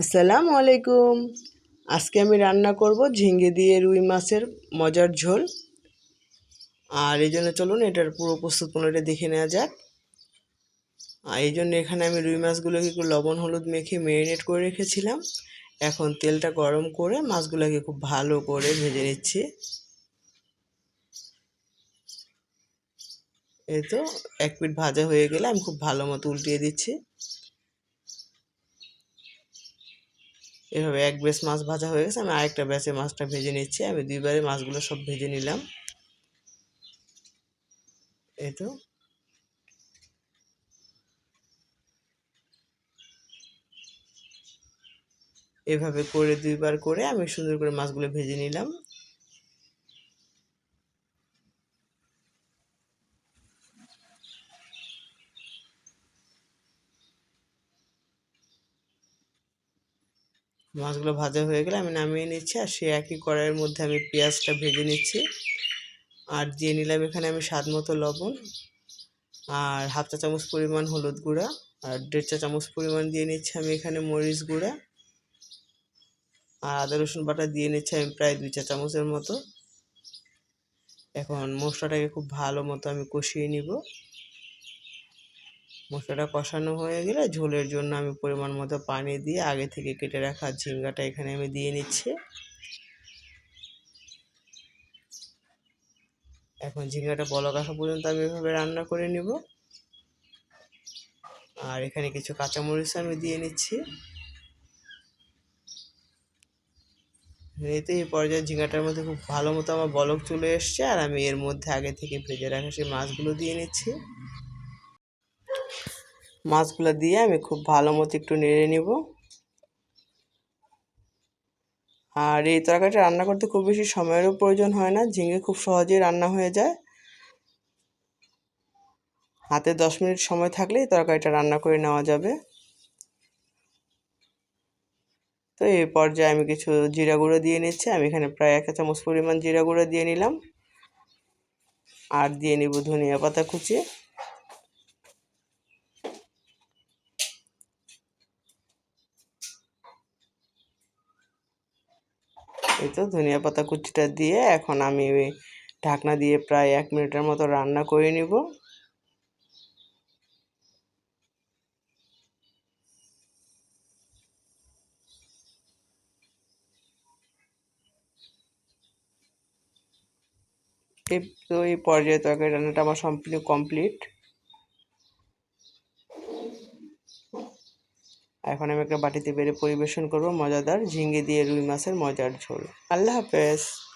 আসসালামু আলাইকুম। আজকে আমি রান্না করব ঝিঙ্গে দিয়ে রুই মাছের মজার ঝোল। আর এই জন্য চলুন এটার পুরো প্রস্তুত পণ্যটা দেখে নেওয়া যাক। আর এই জন্য এখানে আমি রুই মাছগুলোকে একটু লবণ, হলুদ মেখে ম্যারিনেট করে রেখেছিলাম। এখন তেলটা গরম করে মাছগুলোকে খুব ভালো করে ভেজে নিচ্ছি। এই তো এক পিঠ ভাজা হয়ে গেলে আমি খুব ভালো মতো উল্টিয়ে দিচ্ছি। এভাবে এক বেস মাছ ভাজা হয়ে গেছে, আমি আরেকটা ব্যাচে মাছটা ভেজে নিচ্ছি, আমি দুইবারে মাছগুলো সব ভেজে নিলাম। এই তো। এভাবে করে দুইবার করে আমি সুন্দর করে মাছগুলো ভেজে নিলাম। মাছগুলো ভাজা হয়ে গেলে আমি নামিয়ে নিচ্ছি আর সে একই কড়াইয়ের মধ্যে আমি পেঁয়াজটা ভেজে নিচ্ছি। আর দিয়ে নিলাম এখানে আমি স্বাদ মতো লবণ আর হাফ চা চামচ পরিমাণ হলুদ গুঁড়া আর দেড় চা চামচ পরিমাণ দিয়ে নিচ্ছি আমি এখানে মরিচ গুঁড়া আর আদা, রসুন বাটা দিয়ে নিচ্ছি আমি প্রায় দুই চা চামচের মতো। এখন মশলাটাকে খুব ভালো মতো আমি কষিয়ে নিব। মশলাটা কষানো হয়ে গেলে ঝোলের জন্য আমি পরিমাণ মতো পানি দিয়ে আগে থেকে কেটে রাখা ঝিঙ্গাটা এখানে আমি দিয়ে নিচ্ছি। এখন ঝিঙ্গাটা বলক আসা পর্যন্ত আমি এভাবে রান্না করে নিব। আর এখানে কিছু কাঁচামরিচ আমি দিয়ে নিচ্ছি। এতে এই পর্যায়ে ঝিঙ্গাটার মধ্যে খুব ভালো মতো আমার বলক চলে এসছে আর আমি এর মধ্যে আগে থেকে ভেজে রাখা সেই মাছগুলো দিয়ে নিচ্ছি। মাছগুলো দিয়ে আমি খুব ভালো মতো একটু নেড়ে নিব। আর এই তরকারিটা রান্না করতে খুব বেশি সময়েরও প্রয়োজন হয় না, ঝিঙে খুব সহজেই রান্না হয়ে যায়। হাতে দশ মিনিট সময় থাকলেই তরকারিটা রান্না করে নেওয়া যাবে। তো এই পর্যায়ে আমি কিছু জিরা গুঁড়ো দিয়ে নিচ্ছি, আমি এখানে প্রায় এক চামচ পরিমাণ জিরা গুঁড়ো দিয়ে নিলাম। আর দিয়ে নিব ধনিয়া পাতা কুচি। এই তো ধনিয়া পাতা কুচিটা দিয়ে এখন আমি ঢাকনা দিয়ে প্রায় এক মিনিটের মতো রান্না করে নিব। এই তো এই পর্যায়ে তরকারি রান্নাটা আমার সম্পূর্ণ কমপ্লিট। এখন আমি একটা বাটিতে বেড়ে পরিবেশন করব, মজাদার ঝিঙ্গে দিয়ে রুই মাছের মজার ঝোল। আল্লাহ হাফেজ।